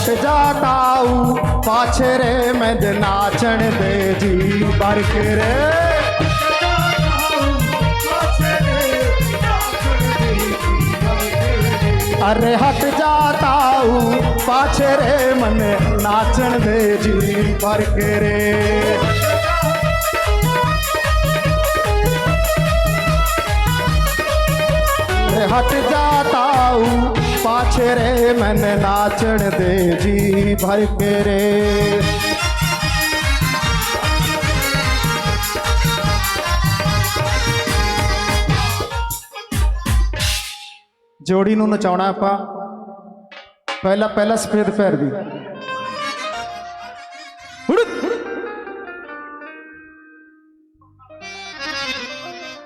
ਹਟ ਜਾ ਤਾਊ ਪਾਛੇ ਰੇ ਮੈਂ ਦੇ ਨਾਚਣ ਦੇ ਜੀ ਬਰਕ ਰੇ ਅਰੇ ਹਟ ਜਾ ਪਾਛੇ ਰੇ ਮਨ ਨਾਚਣ ਦੇ ਜੀ ਬਰਕ ਰੇ ਰੇ ਹਟ ਜਾ ਪਾਛੇ ਰੇ ਮਨ ਨਾਚਣ ਦੇ ਜੀ ਭਰ ਕੇ ਰੇ। ਜੋੜੀ ਨੂੰ ਨਚਾਉਣਾ ਆਪਾਂ। ਪਹਿਲਾ ਪਹਿਲਾ ਸਫੇਦ ਪੈਰ ਦੀ।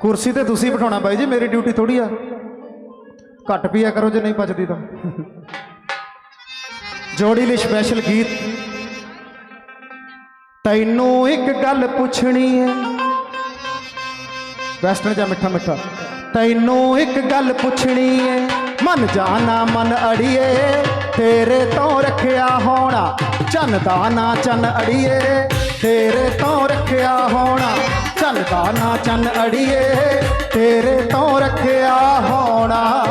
ਕੁਰਸੀ ਤੇ ਤੁਸੀਂ ਬਿਠਾਉਣਾ ਬਾਈ ਜੀ, ਮੇਰੀ ਡਿਊਟੀ ਥੋੜੀ ਆ। ਘੱਟ ਪੀਆ ਕਰੋ ਜੇ ਨਹੀਂ ਪਚਦੀ ਤਾਂ। ਜੋੜੀ ਲਈ ਸਪੈਸ਼ਲ ਗੀਤ। ਤੈਨੂੰ ਇੱਕ ਗੱਲ ਪੁੱਛਣੀ ਹੈ। ਵੈਸਟਰਨ ਜਾਂ ਮਿੱਠਾ ਮਿੱਠਾ। ਤੈਨੂੰ ਇੱਕ ਗੱਲ ਪੁੱਛਣੀ ਹੈ। ਮਨ ਜਾਣਾ ਮਨ ਅੜੀਏ। ਤੇਰੇ ਤੋਂ ਰੱਖਿਆ ਹੋਣਾ। ਚੰਨ ਦਾ ਨਾ ਚੰਨ ਅੜੀਏ। ਤੇਰੇ ਤੋਂ ਰੱਖਿਆ ਹੋਣਾ। ਚੰਨ ਦਾ ਨਾ ਚੰਨ ਅੜੀਏ। ਤੇਰੇ ਤੋਂ ਰੱਖਿਆ ਹੋਣਾ।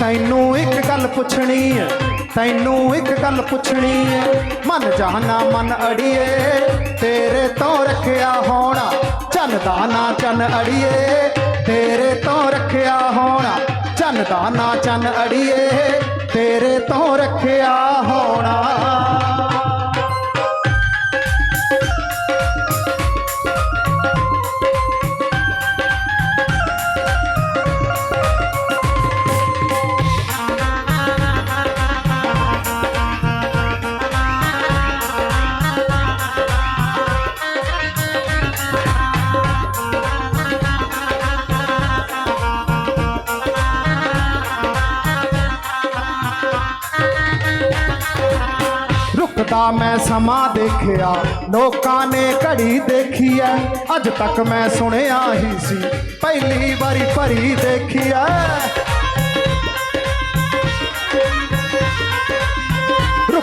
ਤੈਨੂੰ ਇੱਕ ਗੱਲ ਪੁੱਛਣੀ ਹੈ, ਤੈਨੂੰ ਇੱਕ ਗੱਲ ਪੁੱਛਣੀ ਹੈ। ਮਨ ਜਾਣਾ ਮਨ ਅੜੀਏ, ਤੇਰੇ ਤੋਂ ਰੱਖਿਆ ਹੋਣਾ, ਚੰਨ ਦਾ ਨਾ ਚੰਨ ਅੜੀਏ। ਤੇਰੇ ਤੋਂ ਰੱਖਿਆ ਹੋਣਾ, ਚੰਨ ਦਾ ਨਾ ਚੰਨ ਅੜੀਏ, ਤੇਰੇ ਤੋਂ ਰੱਖਿਆ ਰੁਕਦਾ ਮੈਂ ਸਮਾਂ ਦੇਖਿਆ, ਲੋਕਾਂ ਨੇ ਘੜੀ ਦੇਖੀ ਐ। ਅੱਜ ਤੱਕ ਮੈਂ ਸੁਣਿਆ ਹੀ ਸੀ, ਪਹਿਲੀ ਵਾਰੀ ਭਰੀ ਦੇਖੀ ਐ।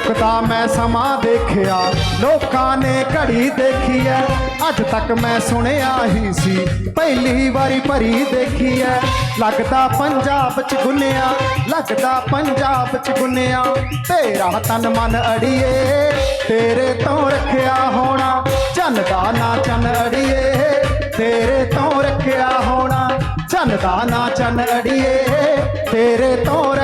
ਰੁਕਦਾ ਮੈਂ ਸਮਾਂ ਦੇਖਿਆ, ਲੋਕਾਂ ਨੇ ਘੜੀ ਦੇਖੀ ਐ। ਅੱਜ ਤੱਕ ਮੈਂ ਸੁਣਿਆ ਹੀ ਸੀ, ਪਹਿਲੀ ਵਾਰੀ ਭਰੀ ਦੇਖੀ ਐ। ਲੱਗਦਾ ਪੰਜਾਬ ਚ ਗੁੰਨਿਆ, ਲੱਗਦਾ ਪੰਜਾਬ ਚ ਗੁੰਨਿਆ। ਤੇਰਾ ਤਨ ਮਨ ਅੜੀਏ, ਤੇਰੇ ਤੋਂ ਰੱਖਿਆ ਹੋਣਾ। ਚੰਨ ਦਾ ਨਾ ਚੰਨ ਅੜੀਏ, ਤੇਰੇ ਤੋਂ ਰੱਖਿਆ ਹੋਣਾ। ਚੰਨ ਦਾ ਨਾ ਚੰਨ ਅੜੀਏ, ਤੇਰੇ ਤੋਂ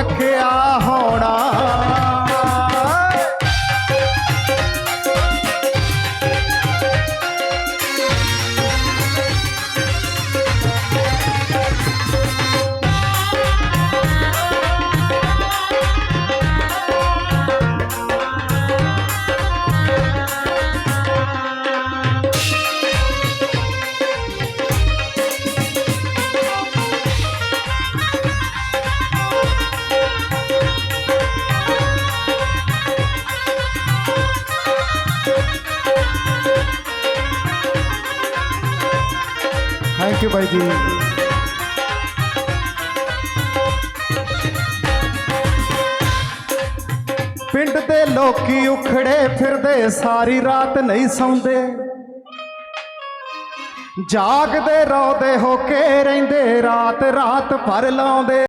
ਥੈਂਕ ਯੂ ਪਿੰਡ ਦੇ ਲੋਕੀ ਉਖੜੇ ਫਿਰਦੇ, ਸਾਰੀ ਰਾਤ ਨਹੀਂ ਸੌਂਦੇ। ਜਾਗਦੇ ਰੋਦੇ ਹੋ ਕੇ ਰਹਿੰਦੇ ਰਾਤ ਰਾਤ ਭਰ ਲਾਉਂਦੇ।